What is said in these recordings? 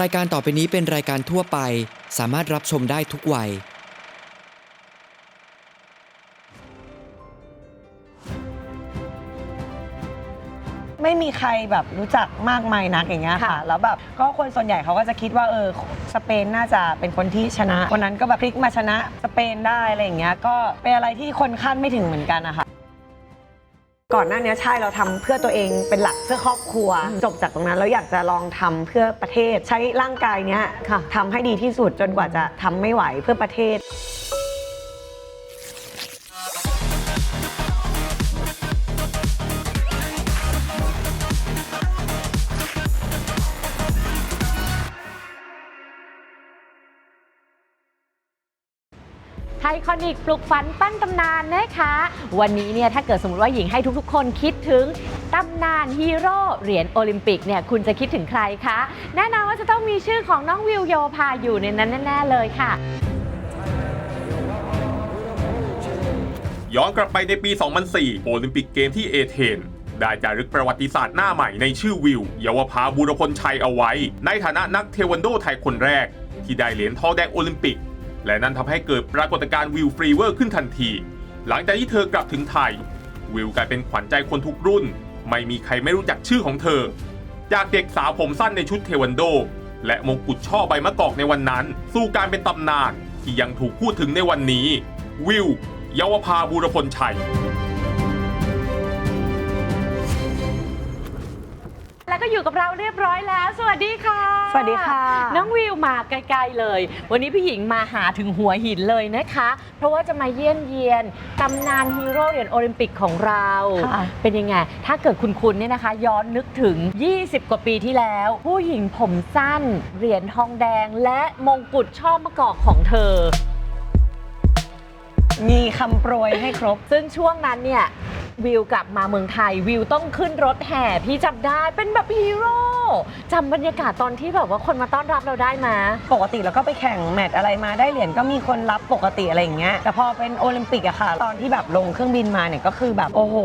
รายการต่อไปนี้เป็นรายการทั่วไป สามารถรับชมได้ทุกวัย ไม่มีใครแบบรู้จักมากมายนักอย่างเงี้ยค่ะค่ะ แล้วแบบก็คนส่วนใหญ่เขาก็จะคิดว่าเออสเปนน่าจะเป็นคนที่ชนะวันนั้นก็แบบพลิกมาชนะสเปนได้อะไรอย่างเงี้ยก็เป็นอะไรที่คนคาดไม่ถึงเหมือนกันนะคะ ก่อนหน้านี้ใช่เราทำเพื่อตัวเองเป็นหลักเพื่อครอบครัว จบจากตรงนั้นแล้วอยากจะลองทำเพื่อประเทศ ใช้ร่างกายเนี้ยค่ะทำให้ดีที่สุดจนกว่าจะทำไม่ไหวเพื่อประเทศ ไทคอนิกปลุกฝันปั้นตำนานนะคะ วันนี้เนี่ยถ้าเกิดสมมติว่าหญิงให้ทุกๆ คนคิดถึงตำนานฮีโร่เหรียญโอลิมปิกเนี่ยคุณจะคิดถึงใครคะแน่นอนว่าจะต้องมีชื่อของน้องวิวโยพาอยู่ในนั้นแน่ๆเลยค่ะย้อนกลับไปในปี 2004 โอลิมปิกเกมที่เอเธนส์ได้จารึกประวัติศาสตร์หน้าใหม่ในชื่อวิว เยาวภาบูรพลชัยเอาไว้ ในฐานะนักเทควันโดไทยคนแรก ที่ได้เหรียญทองแดงโอลิมปิก และนั่นทำให้เกิดปรากฏการณ์วิวฟรีเวอร์ขึ้นทันที หลังจากที่เธอกลับถึงไทย วิวกลายเป็นขวัญใจคนทุกรุ่น ไม่มีใครไม่รู้จักชื่อของเธอ จากเด็กสาวผมสั้นในชุดเทควันโด และมงกุฎช่อใบมะกอกในวันนั้น สู่การเป็นตำนานที่ยังถูกพูดถึงในวันนี้ วิวเยาวภาบูรพลชัย แล้วก็อยู่กับเราเรียบร้อยแล้ว สวัสดีค่ะ สวัสดีค่ะ น้องวิวมาใกล้ๆเลย วันนี้พี่หญิงมาหาถึงหัวหินเลยนะคะ เพราะว่าจะมาเยี่ยมเยียนตำนานฮีโร่เหรียญโอลิมปิกของเราค่ะเป็นยังไง ถ้าเกิดคุณคุณเนี่ยนะคะ ย้อนนึกถึง 20 กว่าปีที่แล้ว ผู้หญิงผมสั้นเหรียญทองแดง และมงกุฎช่อมะกอกของเธอ มีคำโปรยให้ครบ ซึ่งช่วงนั้นเนี่ย วิวกลับมาเมืองไทยวิวต้องขึ้นรถแห่พี่จำได้เป็นแบบฮีโร่จำบรรยากาศตอนที่แบบว่าคนมาต้อนรับเราได้มา ปกติเราก็ไปแข่งแมตช์อะไรมาได้เหรียญก็มีคนรับปกติอะไรอย่างเงี้ยแต่พอเป็นโอลิมปิกอะค่ะ ตอนที่แบบลงเครื่องบินมาเนี่ยก็คือแบบโอ้โห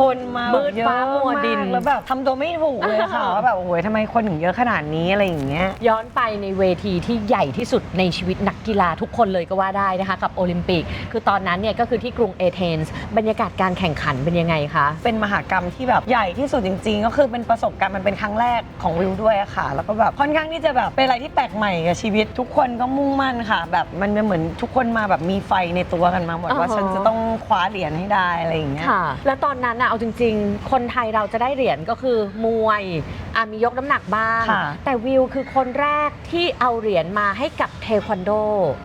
คนมาแบบมืดเยอะฟ้ามัวดิน มากแล้วแบบทำตัวไม่ถูกเลยค่ะว่าแบบโอ้โหทำไมคนถึงเยอะขนาดนี้อะไรอย่างเงี้ย ย้อนไปในเวทีที่ใหญ่ที่สุดในชีวิตนักกีฬาทุกคนเลยก็ว่าได้นะคะ กับโอลิมปิก คือตอนนั้นเนี่ยก็คือที่กรุงเอเธนส์บรรยากาศการแข่งขันเป็นยังไงคะ เป็นมหากรรมที่แบบใหญ่ที่สุดจริง ๆ ก็คือเป็นประสบการณ์มันเป็นครั้งแรกของวิวด้วยอะค่ะ แล้วก็แบบค่อนข้างที่จะแบบเป็นอะไรที่แปลกใหม่กับชีวิต ทุกคนก็มุ่งมั่นค่ะ แบบมันเหมือนทุกคนมาแบบมีไฟในตัวกันมาหมดอ่าฮะว่าฉันจะต้องคว้าเหรียญให้ได้อะไรอย่างเงี้ยค่ะ แล้วตอนนั้นนะเอาจริง ๆ คนไทยเราจะได้เหรียญก็คือมวยอะมียกน้ำหนักบ้าง ค่ะ แต่วิวคือคนแรกที่เอาเหรียญมาให้กับเทควันโด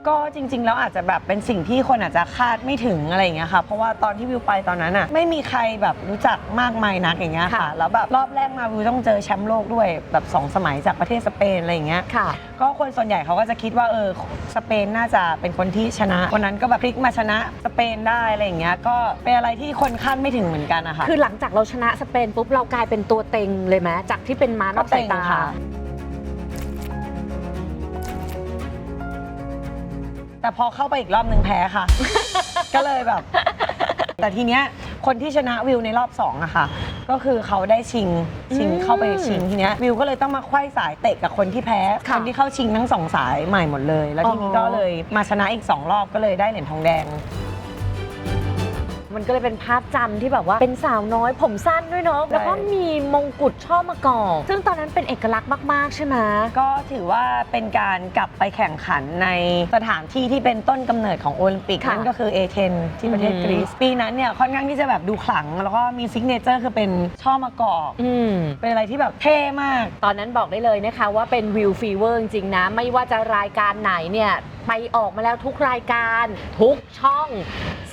ก็จริง ๆ แล้วอาจจะแบบเป็นสิ่งที่คนอาจจะคาดไม่ถึงอะไรอย่างเงี้ยค่ะ เพราะว่าตอนที่วิวไปตอนนั้นอะไม่มีใครแบบรู้จักมากมายนักอย่างเงี้ยค่ะ ค่ะแล้วแบบรอบแรกมาวิวต้องเจอแชมป์โลกด้วยแบบสองสมัยจากประเทศสเปนอะไรอย่างเงี้ย ค่ะ ก็คนส่วนใหญ่เขาก็จะคิดว่าเออสเปนน่าจะเป็นคนที่ชนะวันนั้นก็แบบพลิกมาชนะสเปนได้อะไรอย่างเงี้ยก็เป็นอะไรที่คนคาดไม่ถึงเหมือนกันนะคะ คือหลังจากเราชนะสเปนปุ๊บเรากลายเป็นตัวเต็งเลยไหมจากที่เป็นม้านอกสายตาค่ะแต่พอเข้าไปอีกรอบหนึ่งแพ้ค่ะ ก็เลยแบบ แต่ทีเนี้ยคนที่ชนะวิวในรอบสองอะค่ะ ก็คือเขาได้ชิงชิงอืมเข้าไปชิงทีเนี้ยวิวก็เลยต้องมาไขว้สายเตะกับคนที่แพ้ค่ะคนที่เข้าชิงทั้งสองสายใหม่หมดเลย แล้วทีนี้อ๋อ ก็เลยมาชนะอีกสองรอบก็เลยได้เหรียญทองแดง มันก็เลยเป็นภาพจำที่แบบว่าเป็นสาวน้อยผมสั้นด้วยเนาะแล้วก็มีมงกุฎช่อมะกอกซึ่งตอนนั้นเป็นเอกลักษณ์มาก ๆ ใช่ไหมก็ถือว่าเป็นการกลับไปแข่งขันในสถานที่ที่เป็นต้นกำเนิดของโอลิมปิกค่ะนั่นก็คือเอเธนที่ประเทศอือหืกอรีซปีนั้นเนี่ยค่อนข้างที่จะแบบดูขลัง แล้วก็มีซิกเนเจอร์คือเป็นช่อมะกอกอืม เป็นอะไรที่แบบเท่มาก ตอนนั้นบอกได้เลยนะคะว่าเป็นวิวฟีเวอร์จริงๆนะ ไม่ว่าจะรายการไหนเนี่ยไปออกมาแล้วทุกรายการ ทุกช่อง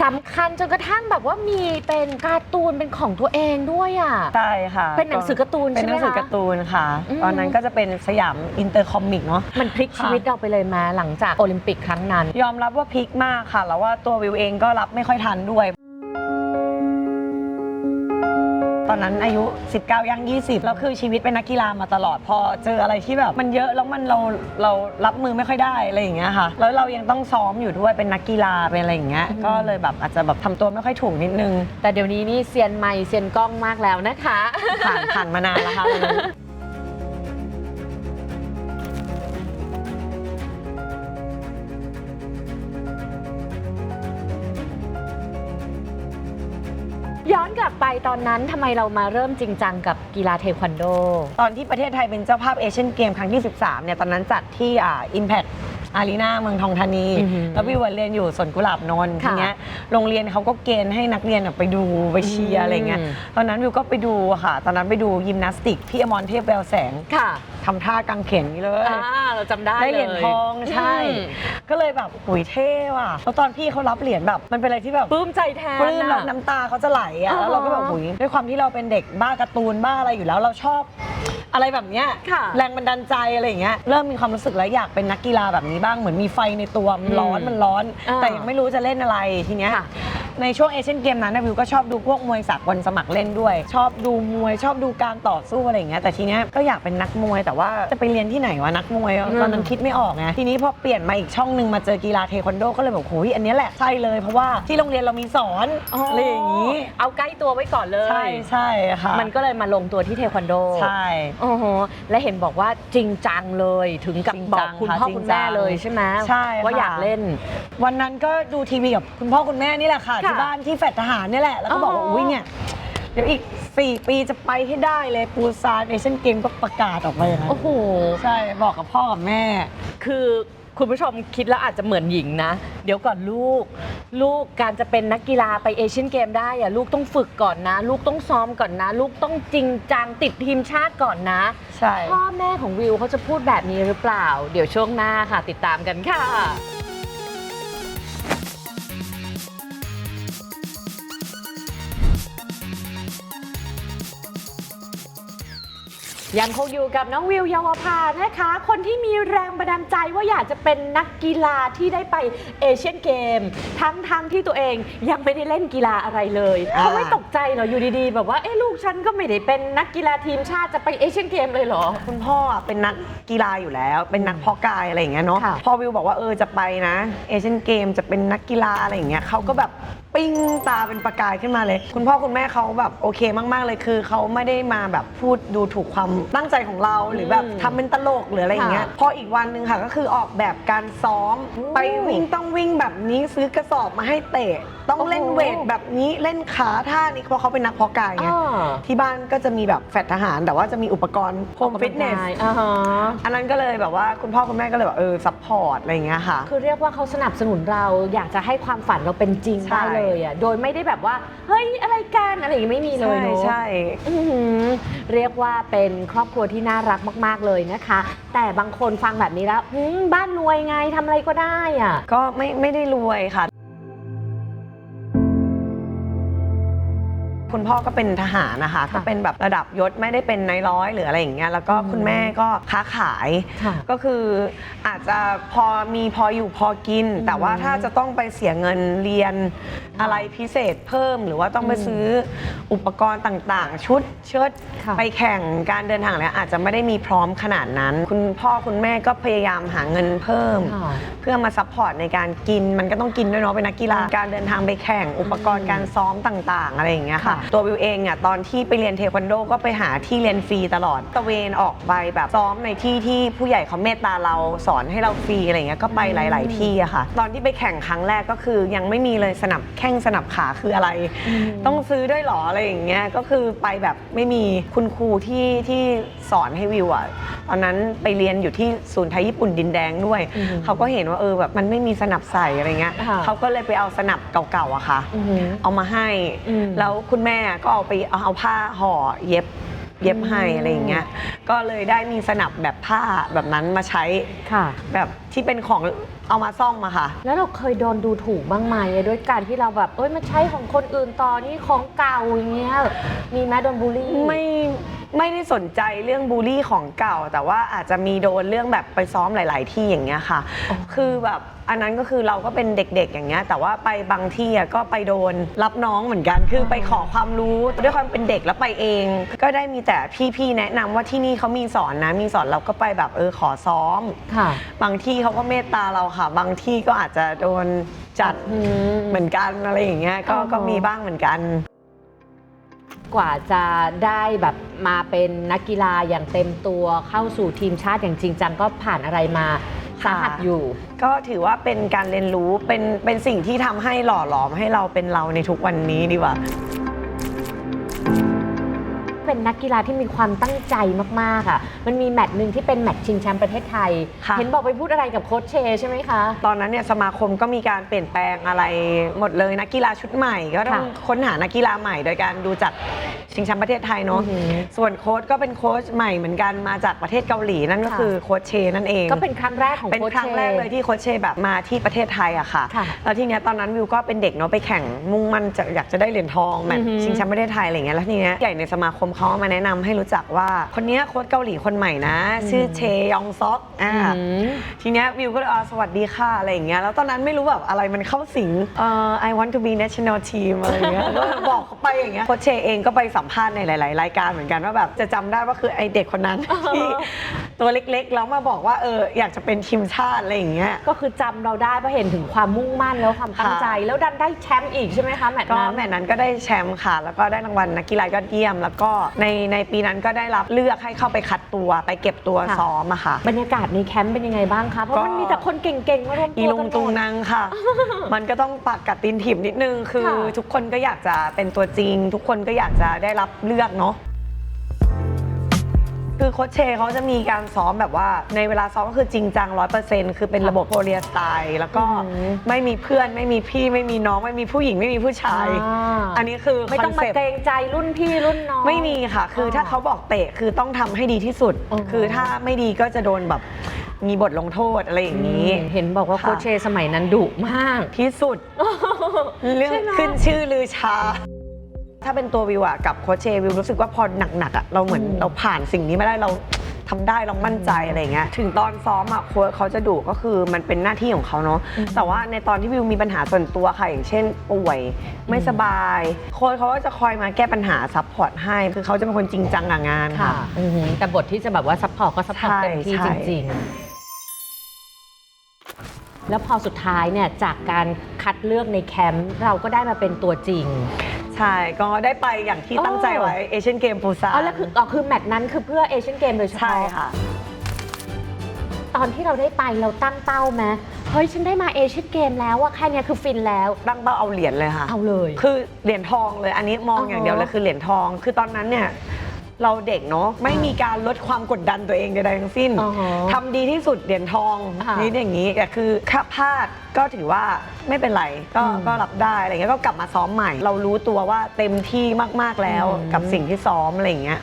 สำคัญจนกระทั่งแบบว่ามีเป็นการ์ตูนเป็นของตัวเองด้วยอะ ใช่ค่ะเป็นหนังสือการ์ตูนเป็นใช่หไหมนังสือคะการ์ตูนค่ะ อืม ตอนนั้นก็จะเป็นสยามอินเตอร์คอมิกเนาะ มันพลิกค่ะชีวิตเราไปเลยมาหลังจากโอลิมปิกครั้งนั้น ยอมรับว่าพลิกมากค่ะ แล้วว่าตัววิวเองก็รับไม่ค่อยทันด้วย อนนั้นอายุ 19ย่าง20แล้วคือชีวิตเป็นนักกีฬามาตลอดพอเจออะไรที่แบบมันเยอะแล้วมันเราเรารับมือไม่ค่อยได้อะไรอย่างเงี้ยค่ะ แล้วเรายังต้องซ้อมอยู่ด้วยเป็นนักกีฬาเป็นอะไรอย่างเงี้ยก็เลยแบบอาจจะแบบทำตัวไม่ค่อยถูกนิดนึงแต่เดี๋ยวนี้นี่เซียนไมค์เซียนกล้องมากแล้วนะคะ ผ่านผ่านมานานแล้วค่ะ้อนกลับไปตอนนั้นทำไมเรามาเริ่มจริงจังกับกีฬาเทควันโด ตอนที่ประเทศไทยเป็นเจ้าภาพเอเชียนเกมครั้งที่ 13 เนี่ย ตอนนั้นจัดที่อ่า Impact อารีนาเมืองทองธานี อือหือแล้ววิวอะเรียนอยู่สวนกุหลาบนนท์ค่ะทีเนี้ยโรงเรียนเขาก็เกณฑ์ให้นักเรียนอะไปดูไปเชียร์อะไรเงี้ยอืม ตอนนั้นวิวก็ไปดูอะค่ะ ตอนนั้นไปดูยิมนาสติกพี่อมรเทพแววแสงค่ะทำท่ากางเขนนี้เลย อ่าเราจำได้ได้เหรียญล ทองใช่ อืม ก็เลยแบบหุยเท่ว่ะแล้วตอนพี่เขารับเหรียญแบบ มันเป็นอะไรที่แบบปลื้มใจแทนปลื้มแล้วอะ น้ำตาเขาจะไหลอะอ๋อแล้วเราก็แบบหุยด้วยความที่เราเป็นเด็กบ้าการ์ตูนบ้าอะไรอยู่แล้วเราชอบ อะไรแบบเนี้ยค่ะแรงบันดาลใจอะไรอย่างเงี้ยเริ่มมีความรู้สึกแล้วอยากเป็นนักกีฬาแบบนี้บ้างเหมือนมีไฟในตัวมันร้อนอืมมันร้อน อ่าแต่ยังไม่รู้จะเล่นอะไรทีเนี้ยค่ะ ในช่วงเอเชียนเกมนั้นนะวิวก็ชอบดูพวกมวยสากลสมัครเล่นด้วย ชอบดูมวยชอบดูการต่อสู้อะไรอย่างเงี้ยแต่ทีเนี้ยก็อยากเป็นนักมวยแต่ว่าจะไปเรียนที่ไหนวะนักมวยตอนนั้นคิดไม่ออกไงทีนี้พอเปลี่ยนมาอีกช่องหนึ่งมาเจอกีฬาเทควันโดก็เลยแบบโอ้ยอันเนี้ยแหละใช่เลยเพราะว่าที่โรงเรียนเรามีสอนอะไรอย่างงี้ เอาใกล้ตัวไว้ก่อนเลย ใช่ใช่ค่ะมันก็เลยมาลงตัวที่เทควันโดใช่โอ้โหและเห็นบอกว่าจริงจังเลยถึงกับจริงบจัอกงคุณค่ะพ่อจริงคุณแม่จังเลยใช่ไหมใช่ว่าค่ะอยากเล่น วันนั้นก็ดูทีวีกับคุณพ่อคุณแม่นี่แหละค่ะค่ะที่บ้านที่แฟลตทหารนี่แหละ แล้วก็บอกว่าอ๋ออุ้อุ้ยเนี่ยเดี๋ยวอีก 4 ปีจะไปให้ได้เลยปูซานเอเชียนเกมก็ประกาศออกมาอย่างนั้นโอ้โห ใช่บอกกับพ่อกับแม่ คือคุณผู้ชมคิดแล้วอาจจะเหมือนหญิงนะ เดี๋ยวก่อนลูก ลูกการจะเป็นนักกีฬาไปเอเชียนเกมได้อะลูกต้องฝึกก่อนนะ ลูกต้องซ้อมก่อนนะ ลูกต้องจริงจังติดทีมชาติก่อนนะ ใช่ พ่อแม่ของวิวเขาจะพูดแบบนี้หรือเปล่า เดี๋ยวช่วงหน้าค่ะ ติดตามกันค่ะ ยังคงอยู่กับน้องวิวเยาวภานะคะ คนที่มีแรงบันดาลใจว่าอยากจะเป็นนักกีฬาที่ได้ไปเอเชียนเกม ทั้งทั้งที่ตัวเองยังไม่ได้เล่นกีฬาอะไรเลยอ่า เขาไม่ตกใจเหรออยู่ดีๆ แบบว่าเอ๊ะลูกฉันก็ไม่ได้เป็นนักกีฬาทีมชาติจะไปเอเชียนเกมเลยเหรอ คุณพ่ออะเป็นนักกีฬาอยู่แล้ว เป็นนักเพาะกายอะไรอย่างเงี้ยเนาะค่ะ พอวิวบอกว่าเออจะไปนะเอเชียนเกมจะเป็นนักกีฬาอะไรอย่างเงี้ยเขาก็แบบ ปิ้งตาเป็นประกายขึ้นมาเลย คุณพ่อคุณแม่เขาแบบโอเคมาก ๆ เลยคือเขาไม่ได้มาแบบพูดดูถูกความตั้งใจของเราหรือแบบอืมทำเป็นตลกหรืออะไรอย่างเงี้ยค่ะพออีกวันหนึ่งค่ะก็คือออกแบบการซ้อมโอ้ไปวิ่งต้องวิ่งแบบนี้ซื้อกระสอบมาให้เตะ ต้องเล่นโอ้โหเวทแบบนี้เล่นขาท่านี้เพราะเขาเป็นนักเพาะกายไงอ่าที่บ้านก็จะมีแบบแฟตทหาร แต่ว่าจะมีอุปกรณ์โฮมฟิตเนสอ่าฮะอันนั้นก็เลยแบบว่าคุณพ่อคุณแม่ก็เลยแบบเออซัพพอร์ตอะไรอย่างเงี้ยค่ะ คือเรียกว่าเขาสนับสนุนเราอยากจะให้ความฝันเราเป็นจริงใช่ได้เลยอะโดยไม่ได้แบบว่า เฮ้ยอะไรกันอะไรอย่างงี้ไม่มีเลยใช่เนอะ ใช่ อื้อหือเรียกว่าเป็นครอบครัวที่น่ารักมาก ๆ เลยนะคะ แต่บางคนฟังแบบนี้แล้วหืมบ้านรวยไงทำอะไรก็ได้อะก็ไม่ไม่ได้รวยค่ะ คุณพ่อก็เป็นทหารนะคะ ก็เป็นแบบระดับยศไม่ได้เป็นนายร้อยหรืออะไรอย่างเงี้ยแล้วก็คุณแม่ก็ค้าขาย ค่ะ ก็คืออาจจะพอมีพออยู่พอกิน แต่ว่าถ้าจะต้องไปเสียเงินเรียนอะไรพิเศษเพิ่ม หรือว่าต้องไปซื้ออุปกรณ์ต่างๆ ชุดเชิ้ตค่ะ ไปแข่งการเดินทางแล้วอาจจะไม่ได้มีพร้อมขนาดนั้น คุณพ่อคุณแม่ก็พยายามหาเงินเพิ่ม ค่ะ เพื่อมาซัพพอร์ตในการกินมันก็ต้องกินด้วยเนาะเป็นนักกีฬาการเดินทางไปแข่งอุปกรณ์การซ้อมต่าง ๆ อะไรอย่างเงี้ยค่ะ ค่ะตัววิวเองอะตอนที่ไปเรียนเทควันโดก็ไปหาที่เรียนฟรีตลอดตะเวนออกไปแบบซ้อมในที่ที่ผู้ใหญ่เขาเมตตาเราสอนให้เราฟรีอะไรเงี้ยก็ไปหลาย ๆ ที่อะค่ะ ตอนที่ไปแข่งครั้งแรกก็คือยังไม่มีเลยสนับแข้งสนับขาคืออะไร ต้องซื้อด้วยเหรออะไรอย่างเงี้ยก็คือไปแบบไม่มีคุณครูที่ที่สอนให้วิวอะตอนนั้นไปเรียนอยู่ที่ศูนย์ไทยญี่ปุ่นดินแดงด้วยอืมเขาก็เห็นว่าเออแบบมันไม่มีสนับใส่อะไรเงี้ยค่ะเขาก็เลยไปเอาสนับเก่าๆอะค่ะอือหือเอามาให้อืมแล้วคุณแม่ก็เอาไปเอาเอาผ้าห่อเย็บเย็บให้อืมอะไรอย่างเงี้ย ก็เลยได้มีสนับแบบผ้าแบบนั้นมาใช้ค่ะ แบบ ที่เป็นของเอามาซ่อมอะค่ะ แล้วเราเคยโดนดูถูกบ้างไหมด้วยการที่เราแบบเอ้ยมาใช้ของคนอื่นต่อนี่ของเก่าอย่างเงี้ยมีไหมโดนบูลลี่ไม่ไม่ได้สนใจเรื่องบูลลี่ของเก่า แต่ว่าอาจจะมีโดนเรื่องแบบไปซ้อมหลาย ๆ ที่อย่างเงี้ยค่ะ คือแบบอันนั้นก็คือเราก็เป็นเด็ก ๆ อย่างเงี้ยแต่ว่าไปบางที่อะก็ไปโดนรับน้องเหมือนกันคือไปขอความรู้ด้วยความเป็นเด็กแล้วไปเอง ก็ได้มีแต่พี่ ๆ แนะนำว่าที่นี่เขามีสอนนะมีสอนเราก็ไปแบบเออขอซ้อม ค่ะ บางที่เขาก็เมตตาเราค่ะ บางที่ก็อาจจะโดนจัดอืมเหมือนกันอะไรอย่างเงี้ยก็อ๋อก็มีบ้างเหมือนกัน กว่าจะได้แบบมาเป็นนักกีฬาอย่างเต็มตัวเข้าสู่ทีมชาติอย่างจริงจังก็ผ่านอะไรมาสาหัสอยู่ ก็ถือว่าเป็นการเรียนรู้เป็นเป็นสิ่งที่ทำให้หล่อหลอมให้เราเป็นเราในทุกวันนี้ดีกว่า นักกีฬาที่มีความตั้งใจมากๆอะมันมีแมตช์หนึ่งที่เป็นแมตช์ชิงแชมป์ประเทศไทย ค่ะ เห็นบอกไปพูดอะไรกับโค้ชเชย์ใช่ไหมคะ ตอนนั้นเนี่ยสมาคมก็มีการเปลี่ยนแปลงอะไรหมดเลยนักกีฬาชุดใหม่ ก็ต้องค่ะค้นหานักกีฬาใหม่ โดยการดูจากชิงแชมป์ประเทศไทยเนาะอือหือ ส่วนโค้ชก็เป็นโค้ชใหม่เหมือนกันมาจากประเทศเกาหลีนั่นก็ค่ะคือโค้ชเชนั่นเอง ก็เป็นครั้งแรกของเป็นโค้ชครั้งเชแรกเลยที่โค้ชเชแบบมาที่ประเทศไทยอะค่ะ ค่ะแล้วทีเนี้ยตอนนั้นวิวก็เป็นเด็กเนาะไปแข่งมุ่งมั่นจะอยากจะได้เหรียญทองแมตช์อือหือชิงแชมป์ประเทศไทยอะไรเงี้ย แล้วทีเนี้ยใหญ่ในสมาคมเขามาแนะนำให้รู้จักว่า คนเนี้ยโค้ชเกาหลีคนใหม่นะ ชื่อเชยองซอกอ่าอืมทีเนี้ยวิวก็เลยอ่าสวัสดีค่ะอะไรอย่างเงี้ยแล้วตอนนั้นไม่รู้แบบอะไรมันเข้าสิงเอ่อ I want to be national team อะไรอย่างเงี้ยก็บอกเขาไปอย่างเงี้ยโค้ชเชเองก็ไปสัมภาษณ์ในหลาย ๆ รายการเหมือนกันว่าแบบจะจำได้ว่าคือไอเด็กคนนั้นที่ตัวเล็ก ๆ แล้วมาบอกว่าเอออยากจะเป็นทีมชาติอะไรอย่างเงี้ย ก็คือจำเราได้เพราะเห็นถึงความมุ่งมั่นแล้วความตั้งใจ แล้วดันได้แชมป์อีกใช่ไหมคะแมตช์ก็นั้น แมตช์นั้นก็ได้แชมป์ค่ะ แล้วก็ได้รางวัลนักกีฬายอดเยี่ยม แล้วก็ในในปีนั้นก็ได้รับเลือกให้เข้าไปคัดตัวไปเก็บตัวค่ะ ซ้อมอะค่ะ บรรยากาศในแคมป์เป็นยังไงบ้างคะ เพราะก็ มันมีแต่คนเก่งๆ มารวมอีตัวลุกังนหตุงมดนางค่ะ มันก็ต้องปากกัดตีนถีบนิดนึง คือค่ะ ทุกคนก็อยากจะเป็นตัวจริง ทุกคนก็อยากจะได้รับเลือกเนาะ คือโค้ชเชเขาจะมีการซ้อมแบบว่า ในเวลาซ้อมก็คือจริงจังร้อยเปอร์เซ็นต์คือเป็นระบบโพเลียสไตล์แล้วก็อืมไม่มีเพื่อนไม่มีพี่ไม่มีน้องไม่มีผู้หญิงไม่มีผู้ชาย อ่า อันนี้คือไม่ต้องคมาเซ็ปต์เกรงใจรุ่นพี่รุ่นน้อง ไม่มีค่ะ คืออถ้าเขาบอกเตะคือต้องทำให้ดีที่สุด อ๋อ คือถ้าไม่ดีก็จะโดนแบบมีบทลงโทษอะไรอย่างนี้อืมเห็นบอกว่าค่ะโค้ชเชสมัยนั้นดุมาก ที่สุด เรื่องใช่ไหม ขึ้นชื่อลือชา ถ้าเป็นตัววิวอะกับโคชเชวิวรู้สึกว่าพอหนักๆอะเราเหมือนอืมเราผ่านสิ่งนี้มาได้เราทำได้เรามั่นใจอะไรอย่างเงี้ยถึงตอนซ้อมอะโค้ชเขาจะดุก็คือมันเป็นหน้าที่ของเขาเนาะแต่ว่าในตอนที่วิวมีปัญหาส่วนตัวค่ะอย่างเช่น ป่วย ไม่สบายโค้ชเขาก็จะคอยมาแก้ปัญหาซัพพอร์ตให้คือเขาจะเป็นคนจริงจังกับงานค่ะ ค่ะอือหือแต่บทที่จะแบบว่าซัพพอร์ตก็ซัพพอร์ตใช่เต็มที่ใช่จริง ๆ แล้วพอสุดท้ายเนี่ยจากการคัดเลือกในแคมป์เราก็ได้มาเป็นตัวจริง ใช่ ก็ได้ไปอย่างที่ตั้งใจไว้เอเชียนเกมปูซาน อ๋อแล้วคืออ๋อคือแมตช์นั้นคือเพื่อเอเชียนเกมโดยเฉใช่พาะค่ะ ตอนที่เราได้ไปเราตั้งเป้าไหมเฮ้ยฉันได้มาเอเชียนเกมแล้วอะแค่เนี้ยคือฟินแล้ว ตั้งเป้าเอาเหรียญเลยค่ะ เอาเลย คือเหรียญทองเลย อันนี้มองอ๋อออย่างเดียวเลยคือเหรียญทอง คือตอนนั้นเนี่ย เราเด็กเนาะไม่มีการลดความกดดันตัวเองใดๆทั้งสิ้น อ๋อฮะทำดีที่สุดเหรียญทองค่ะนี่อย่างนี้แต่คือถ้าพลาดก็ถือว่าไม่เป็นไรก็อืม ก็รับได้อะไรเงี้ยก็กลับมาซ้อมใหม่ เรารู้ตัวว่าเต็มที่มากๆแล้วอืมกับสิ่งที่ซ้อมอะไรอย่างเงี้ย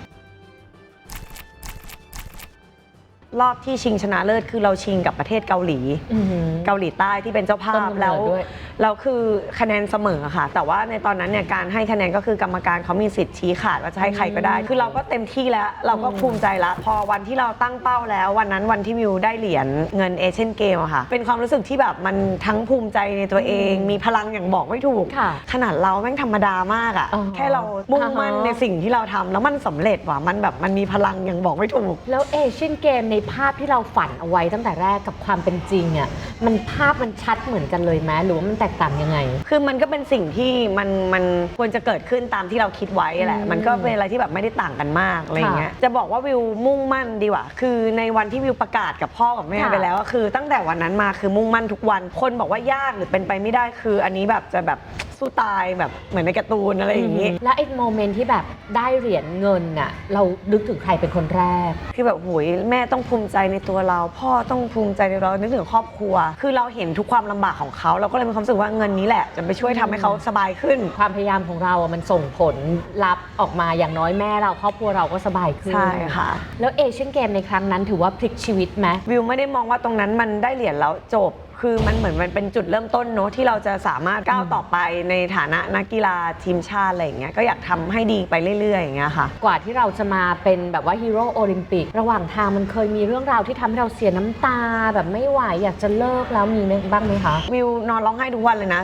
รอบที่ชิงชนะเลิศคือเราชิงกับประเทศเกาหลี อือหือ เกาหลีใต้ที่เป็นเจ้าภาต้นพกำเนิดแล้ว ด้วยแล้วคือคะแนนเสมอค่ะ แต่ว่าในตอนนั้นเนี่ยการให้คะแนนก็คือกรรมการเขามีสิทธิ์ชี้ขาดว่าจะให้ใครก็ได้ คือเราก็เต็มที่แล้ว เราก็ภูมิใจแล้วพอวันที่เราตั้งเป้าแล้ว วันนั้นวันที่วิวได้เหรียญเงินเอเชียนเกมอะค่ะ เป็นความรู้สึกที่แบบมันทั้งภูมิใจในตัวเอง มีพลังอย่างบอกไม่ถูก ค่ะขนาดเราแม่งธรรมดามากอะอ๋อแค่เรามุ่งมั่นอ่าฮะ ในสิ่งที่เราทำแล้วมันสำเร็จว่ะมันแบบมันมีพลังอย่างบอกไม่ถูก แล้วเอเชียนเกมในภาพที่เราฝันเอาไว้ตั้งแต่แรกกับความเป็นจริงอะมันภาพมันชัดเหมือนกันเลยไหมหรือว่ามันแตกต่างยังไง คือมันก็เป็นสิ่งที่มันมันควรจะเกิดขึ้นตามที่เราคิดไว้แหละอืมมันก็เป็นอะไรที่แบบไม่ได้ต่างกันมากอะไรอย่างเงี้ย จะบอกว่าวิวมุ่งมั่นดีกว่า คือในวันที่วิวประกาศกับพ่อกับแม่ค่ะไปแล้วก็คือ ตั้งแต่วันนั้นมาคือมุ่งมั่นทุกวัน คนบอกว่ายากหรือเป็นไปไม่ได้คือ อันนี้แบบจะแบบ สู้ตายแบบเหมือนในการ์ตูนอะไรอย่างงี้ แล้วไอ้โมเมนต์ที่แบบได้เหรียญเงินน่ะเรานึกถึงใครเป็นคนแรก คือแบบโหยแม่ต้องภูมิใจในตัวเรา พ่อต้องภูมิใจในเรานึกถึงครอบครัว คือเราเห็นทุกความลำบากของเขา เราก็เลยมีความรู้สึกว่าเงินนี้แหละ จะไปช่วยทำให้เขาสบายขึ้น ความพยายามของเราอะมันส่งผลลัพธ์ออกมาอย่างน้อยแม่เราครอบครัวเราก็สบายขึ้นใช่ค่ะ แล้วเอเชียนเกมในครั้งนั้นถือว่าพลิกชีวิตไหมวิวไม่ได้มองว่าตรงนั้นมันได้เหรียญแล้วจบ คือมันเหมือนมันเป็นจุดเริ่มต้นเนอะที่เราจะสามารถก้าวต่อไปในฐานะนักกีฬาทีมชาติอะไรอย่างเงี้ยก็อยากทำให้ดีไปเรื่อยๆอย่างเงี้ยค่ะ กว่าที่เราจะมาเป็นแบบว่าฮีโร่โอลิมปิกระหว่างทางมันเคยมีเรื่องราวที่ทำให้เราเสียน้ำตาแบบไม่ไหวอยากจะเลิกแล้วมีไหมบ้างไหมคะ วิวนอนร้องไห้ทุกวันเลยนะ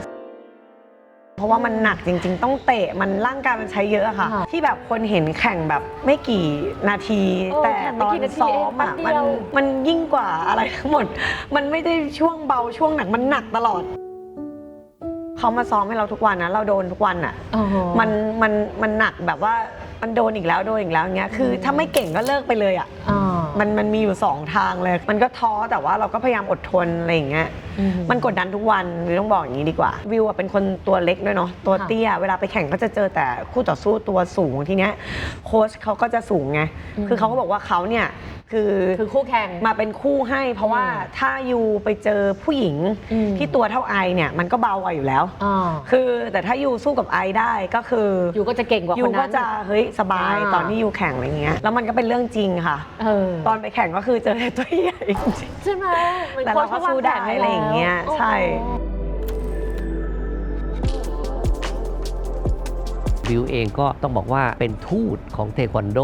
เพราะว่ามันหนักจริง ๆ ต้องเตะมันร่างกายมันใช้เยอะอะค่ะ ค่ะที่แบบคนเห็นแข่งแบบไม่กี่นาทีเออแต่แข่งตไม่อนกี่นาทีซ้อมอะเองแป๊บเดีมันยว มันยิ่งกว่าอะไรทั้งหมด มันไม่ได้ช่วงเบาช่วงหนักมันหนักตลอด เขามาซ้อมให้เราทุกวันนะเราโดนทุกวันอะ อ๋อ มันมันมันหนักแบบว่ามันโดนอีกแล้วโดนอีกแล้วอย่างเงี้ยคือถ้าไม่เก่งก็เลิกไปเลยอะอ่าอ มันมันมีอยู่สองทางเลย มันก็ท้อแต่ว่าเราก็พยายามอดทนอะไรอย่างเงี้ยอืมมันกดดันทุกวันวิวต้องบอกอย่างนี้ดีกว่า วิวอะเป็นคนตัวเล็กด้วยเนาะตัวค่ะเตี้ย เวลาไปแข่งก็จะเจอแต่คู่ต่อสู้ตัวสูงทีเนี้ยโค้ชเขาก็จะสูงไงอืมคือเขาก็บอกว่าเขาเนี่ยคือคือคู่แข่งมาเป็นคู่ให้ เพราะว่าอืมถ้ายูไปเจอผู้หญิงอืมที่ตัวเท่าไอเนี่ยมันก็เบากว่าอยู่แล้วอ่าคือแต่ถ้ายูสู้กับไอได้ก็คือยูก็จะเก่งกว่ายูคนก็นั้นจะเฮ้ยสบายอ่าตอนที่ยูแข่งอะไรเงี้ยแล้วมันก็เป็นเรื่องจริงค่ะเออตอนไปแข่งก็คือเจอแต่ตัวใหญ่จริงใช่ไหมหมือนแต่เราก็โค้ชขวงสู้ได้แผนว้อะไรอย่างเงี้ยแล้วใช่วิวเองก็ต้องบอกว่าเป็นทูตของเทควันโด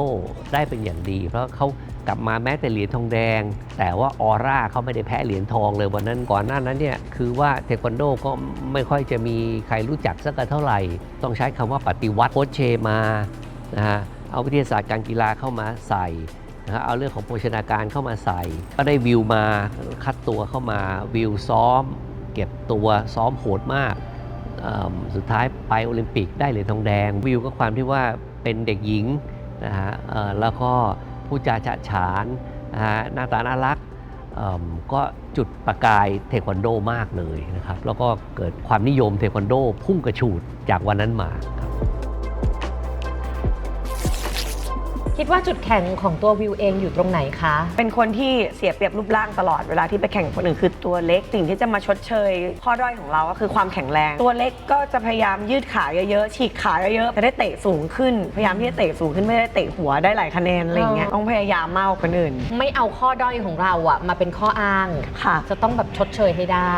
ได้เป็นอย่างดี เพราะเขากลับมาแม้แต่เหรียญทองแดง แต่ว่าออร่าเขาไม่ได้แพ้เหรียญทองเลยวันนั้นก่อนหน้านั้นเนี่ยคือว่าเทควันโดก็ไม่ค่อยจะมีใครรู้จักสักเท่าไหร่ ต้องใช้คำว่าปฏิวัติโค้ชเชมานะฮะเอาวิทยาศาสตร์การกีฬาเข้ามาใส่ นะเอาเรื่องของโภชนาการเข้ามาใส่ ก็ได้วิวมาคัดตัวเข้ามาวิวซ้อม เก็บตัวซ้อมโหดมาก สุดท้ายไปโอลิมปิกได้เหรียญทองแดง วิวก็ความที่ว่าเป็นเด็กหญิงนะฮะแล้วก็ผู้จาฉะฉานนะฮะหน้าตาน่ารักก็จุดประกายเทควันโดมากเลยนะครับ แล้วก็เกิดความนิยมเทควันโดพุ่งกระฉูดจากวันนั้นมาครับ คิดว่าจุดแข็งของตัววิวเองอยู่ตรงไหนคะ เป็นคนที่เสียเปรียบรูปร่างตลอดเวลาที่ไปแข่งกับคนอื่นคือตัวเล็กสิ่งที่จะมาชดเชยข้อด้อยของเราก็คือความแข็งแรง ตัวเล็กก็จะพยายามยืดขาเยอะๆฉีกขาเยอะๆจะได้เตะสูงขึ้นพยายามที่จะเตะสูงขึ้นไม่ได้เตะหัวได้หลายคะแนนอะไรอย่างเงี้ยอ๋อต้องพยายามมากกว่าคนอื่น ไม่เอาข้อด้อยของเราอะมาเป็นข้ออ้างค่ะ จะต้องแบบชดเชยให้ได้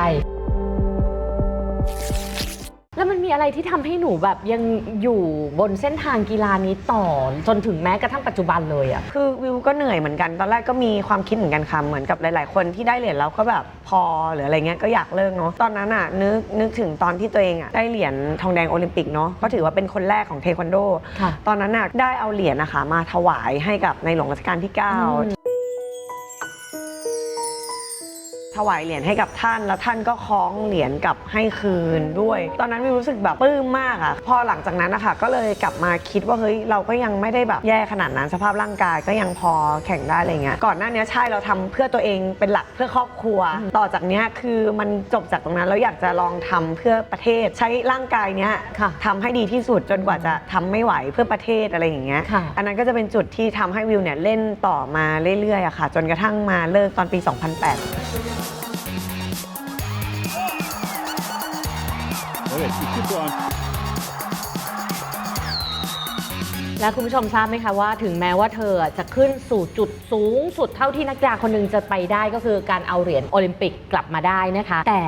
แล้วมันมีอะไรที่ทำให้หนูแบบยังอยู่บนเส้นทางกีฬานี้ต่อ จนถึงแม้กระทั่งปัจจุบันเลยอะคือวิวก็เหนื่อยเหมือนกัน ตอนแรกก็มีความคิดเหมือนกันค่ะ เหมือนกับหลาย ๆ คนที่ได้เหรียญแล้วก็แบบพอหรืออะไรเงี้ยก็อยากเลิกเนาะ ตอนนั้นอะนึกนึกถึงตอนที่ตัวเองอะได้เหรียญทองแดงโอลิมปิกเนาะ ก็ถือว่าเป็นคนแรกของเทควันโดค่ะตอนนั้นน่ะได้เอาเหรียญนะคะมาถวายให้กับในหลวงรัชกาลที่อืม9 ถวายเหรียญให้กับท่าน แล้วท่านก็คล้องเหรียญกลับให้คืนด้วย ตอนนั้นวิวรู้สึกแบบปลื้มมากอะพอหลังจากนั้นนะคะก็เลยกลับมาคิดว่าเฮ้ยเราก็ยังไม่ได้แบบแย่ขนาดนั้นสภาพร่างกายก็ยังพอแข่งได้อะไรเงี้ยก่อนหน้านี้ใช่เราทำเพื่อตัวเองเป็นหลักเพื่อครอบครัว ต่อจากเนี้ยคือมันจบจากตรงนั้นแล้วอยากจะลองทำเพื่อประเทศใช้ร่างกายเนี้ยค่ะทำให้ดีที่สุดจนกว่าจะทำไม่ไหวเพื่อประเทศอะไรอย่างเงี้ยค่ะอันนั้นก็จะเป็นจุดที่ทำให้วิวเนี่ยเล่นต่อมาเรื่อยๆอะค่ะ จนกระทั่งมาเลิกตอนปี 2008 on. แล้วคุณผู้ชมทราบไหมคะว่าถึงแม้ว่าเธอจะขึ้นสู่จุดสูงสุดเท่าที่นักกีฬาคนหนึ่งจะไปได้ก็คือการเอาเหรียญโอลิมปิกกลับมาได้นะคะ แต่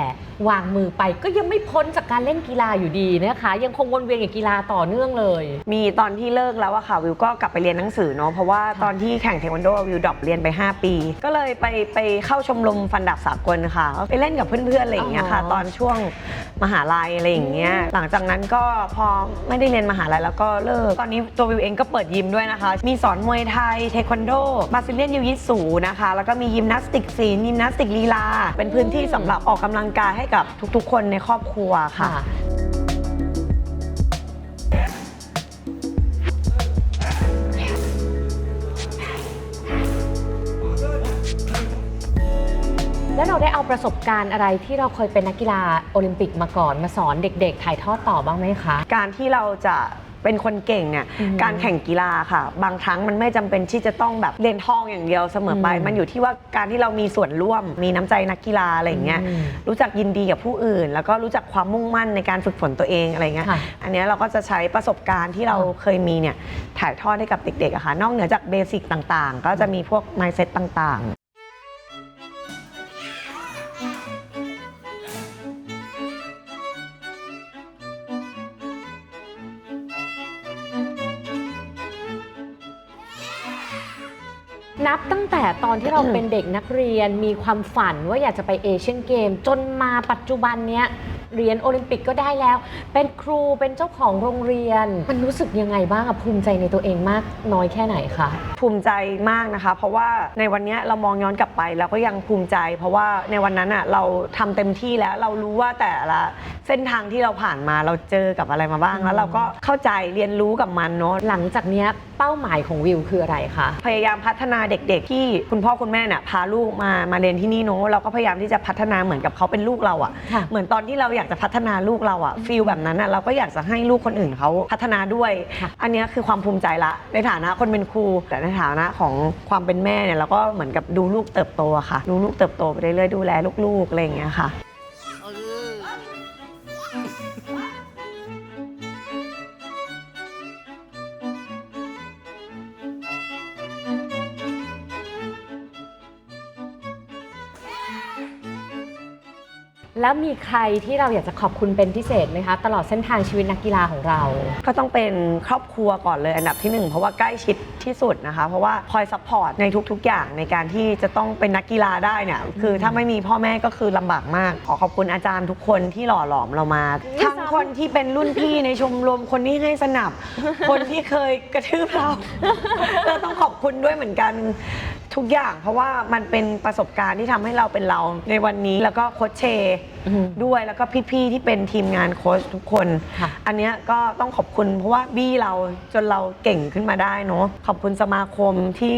วางมือไปก็ยังไม่พ้นจากการเล่นกีฬาอยู่ดีนะคะ ยังคงวนเวียนกับกีฬาต่อเนื่องเลย มีตอนที่เลิกแล้วอะค่ะวิวก็กลับไปเรียนหนังสือเนาะเพราะว่าค่ะตอนที่แข่งเทควันโดวิวดรอปเรียนไป 5 ปี ก็เลยไปไปเข้าชมรมฟันดาบสากลค่ะ ไปเล่นกับเพื่อนๆอะไรอย่างเงี้ยค่ะ ตอนช่วงมหาลัยอะไรอย่างเงี้ยหลังจากนั้นก็พอไม่ได้เรียนมหาลัยแล้วก็เลิกตอนนี้ตัววิวเองก็เปิดยิมด้วยนะคะ มีสอนมวยไทย เทควันโดบาซิเลียนยูยิสูนะคะ แล้วก็มียิมนาสติกศีลยิมนาสติกลีลา เป็นพื้นที่สำหรับออกกำลังกายให้กับทุกๆ คนในครอบครัวค่ะแล้วเราได้เอาประสบการณ์อะไรที่เราเคยเป็นนักกีฬาโอลิมปิกมาก่อนมาสอนเด็ก ๆ ถ่ายทอดต่อบ้างไหมคะ การที่เราจะ เป็นคนเก่งเนี่ยอืมการแข่งกีฬาค่ะ บางครั้งมันไม่จำเป็นที่จะต้องแบบเรียนทองอย่างเดียวเสมอไปอืมมันอยู่ที่ว่าการที่เรามีส่วนร่วม มีน้ำใจนักกีฬาอะไรอย่างเงี้ยอืมรู้จักยินดีกับผู้อื่น แล้วก็รู้จักความมุ่งมั่นในการฝึกฝนตัวเองอะไรเงี้ยค่ะ อันเนี้ยเราก็จะใช้ประสบการณ์ที่เราเคยมีเนี่ยถ่ายทอดให้กับเด็กๆอะค่ะนอกเหนือจากเบสิกต่างๆ ก็จะมีพวก mindset ต่างๆ นับตั้งแต่ตอนที่เราเป็นเด็กนักเรียนมีความฝันว่าอยากจะไปเอเชียนเกม จนมาปัจจุบันเนี้ยเหรียญโอลิมปิกก็ได้แล้ว เป็นครูเป็นเจ้าของโรงเรียน มันรู้สึกยังไงบ้างอะภูมิใจในตัวเองมากน้อยแค่ไหนคะ ภูมิใจมากนะคะ เพราะว่าในวันเนี้ยเรามองย้อนกลับไปเราก็ยังภูมิใจ เพราะว่าในวันนั้นอะเราทำเต็มที่แล้วเรารู้ว่าแต่ละเส้นทางที่เราผ่านมาเราเจอกับอะไรมาบ้างแล้ว เราก็เข้าใจเรียนรู้กับมันเนาะ หลังจากเนี้ยเป้าหมายของวิวคืออะไรคะ พยายามพัฒนาเด็กๆ ที่คุณพ่อคุณแม่เนี่ยพาลูกมามาเรียนที่นี่เนาะเราก็พยายามที่จะพัฒนาเหมือนกับเขาเป็นลูกเราอะค่ะ เหมือนตอนที่เราอยากจะพัฒนาลูกเราอะฟีลแบบนั้นอะเราก็อยากจะให้ลูกคนอื่นเขาพัฒนาด้วยค่ะอันเนี้ยคือความภูมิใจละในฐานะคนเป็นครู แต่ในฐานะของความเป็นแม่เนี่ยเราก็เหมือนกับดูลูกเติบโตอะค่ะดูลูกเติบโตไปเรื่อยๆดูแลลูกๆอะไรอย่างเงี้ยค่ะ แล้วมีใครที่เราอยากจะขอบคุณเป็นพิเศษไหมคะ ตลอดเส้นทางชีวิตนักกีฬาของเรา ก็ต้องเป็นครอบครัวก่อนเลยอันดับที่หนึ่งเพราะว่าใกล้ชิดที่สุดนะคะ เพราะว่าคอยซัพพอร์ตในทุกๆ อย่างในการที่จะต้องเป็นนักกีฬาได้เนี่ยคือถ้าไม่มีพ่อแม่ก็คือลำบากมาก ขอขอบคุณอาจารย์ทุกคนที่หล่อหลอมเรามาทั้งคนที่เป็นรุ่นพี่ในชมรมคนที่ให้สนับ คนที่เคยกระทืบเราเราต้องขอบคุณด้วยเหมือนกัน ทุกอย่างเพราะว่ามันเป็นประสบการณ์ที่ทำให้เราเป็นเราในวันนี้แล้วก็โค้ชเชอืมด้วยแล้วก็พี่ๆที่เป็นทีมงานโค้ชทุกคน ค่ะ อันเนี้ยก็ต้องขอบคุณเพราะว่าบี้เราจนเราเก่งขึ้นมาได้เนาะขอบคุณสมาคมที่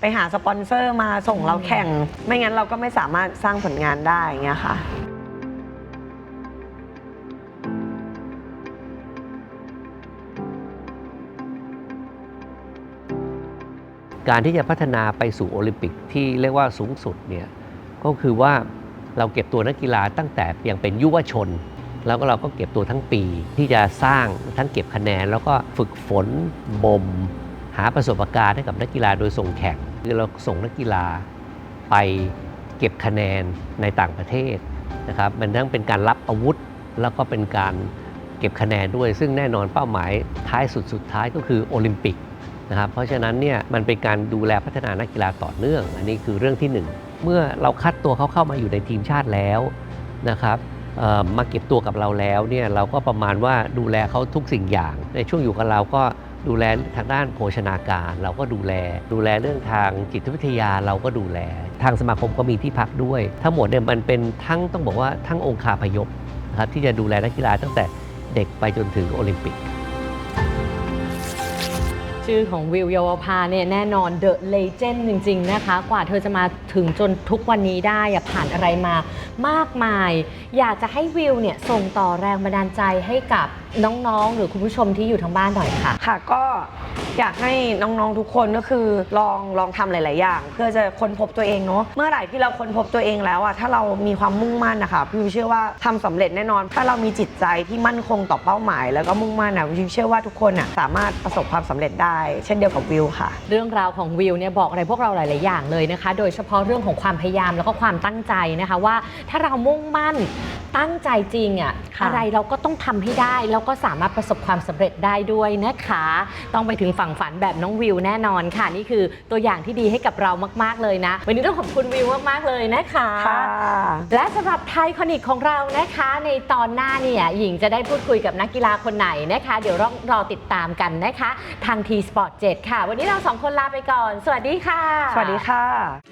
ไปหาสปอนเซอร์มาส่งเราแข่ง ไม่งั้นเราก็ไม่สามารถสร้างผลงานได้อย่างเงี้ยค่ะ การที่จะพัฒนาไปสู่โอลิมปิกที่เรียกว่าสูงสุดเนี่ยก็คือว่าเราเก็บตัวนักกีฬาตั้งแต่ยังเป็นยุวชน แล้วก็เราก็เก็บตัวทั้งปีที่จะสร้างทั้งเก็บคะแนน แล้วก็ฝึกฝนบ่มหาประสบการณ์ให้กับนักกีฬาโดยส่งแข่งคือเราส่งนักกีฬาไปเก็บคะแนนในต่างประเทศนะครับมันทั้งเป็นการรับอาวุธแล้วก็เป็นการเก็บคะแนนด้วย ซึ่งแน่นอนเป้าหมายท้ายสุดสุดท้ายก็คือโอลิมปิก นะครับเพราะฉะนั้นเนี่ยมันเป็นการดูแลพัฒนานักกีฬาต่อเนื่อง อันนี้คือเรื่องที่หนึ่งเมื่อเราคัดตัวเขาเข้ามาอยู่ในทีมชาติแล้วนะครับมาเก็บตัวกับเราแล้วเนี่ยเราก็ประมาณว่าดูแลเขาทุกสิ่งอย่าง ในช่วงอยู่กับเราก็ดูแลทางด้านโภชนาการ เราก็ดูแล ดูแลเรื่องทางจิตวิทยาเราก็ดูแล ทางสมาคมก็มีที่พักด้วย ทั้งหมดเนี่ยมันเป็นทั้งต้องบอกว่าทั้งองค์คาพยพนะครับที่จะดูแลนักกีฬาตั้งแต่เด็กไปจนถึงโอลิมปิก ชื่อของวิวเยาวภาเนี่ยแน่นอนเดอะเลเจนด์จริง ๆ นะคะ กว่าเธอจะมาถึงจนทุกวันนี้ได้อะผ่านอะไรมามากมาย อยากจะให้วิวเนี่ยส่งต่อแรงบันดาลใจให้กับ น้องๆ หรือคุณผู้ชมที่อยู่ทางบ้านหน่อยค่ะ ค่ะก็อยากให้น้องๆทุกคนก็คือลองลองทำหลาย ๆ อย่าง เพื่อจะค้นพบตัวเองเนาะเมื่อไหร่ที่เราค้นพบตัวเองแล้วอะถ้าเรามีความมุ่งมั่นนะคะพี่วิวเชื่อว่าทำสำเร็จแน่นอน ถ้าเรามีจิตใจที่มั่นคงต่อเป้าหมาย แล้วก็มุ่งมั่นอะวิวเชื่อว่าทุกคนอะสามารถประสบความสำเร็จได้ เช่นเดียวกับวิวค่ะ เรื่องราวของวิวเนี่ยบอกอะไรพวกเราหลาย ๆ อย่างเลยนะคะ โดยเฉพาะเรื่องของความพยายามแล้วก็ความตั้งใจนะคะว่า ถ้าเรามุ่งมั่นตั้งใจจริงอะค่ะ อะไรเราก็ต้องทำให้ได้แล้วก็สามารถประสบความสำเร็จได้ด้วยนะคะ ต้องไปถึงฝั่งฝันแบบน้องวิวแน่นอนค่ะ นี่คือตัวอย่างที่ดีให้กับเรามาก ๆ เลยนะ วันนี้ต้องขอบคุณวิวมาก ๆ เลยนะคะค่ะและสำหรับไทยคอนิกของเรานะคะ ในตอนหน้าเนี่ยหญิงจะได้พูดคุยกับนักกีฬาคนไหนนะคะ เดี๋ยวรอรอติดตามกันนะคะ ทาง T Sport 7ค่ะ วันนี้เราสองคนลาไปก่อน สวัสดีค่ะ สวัสดีค่ะ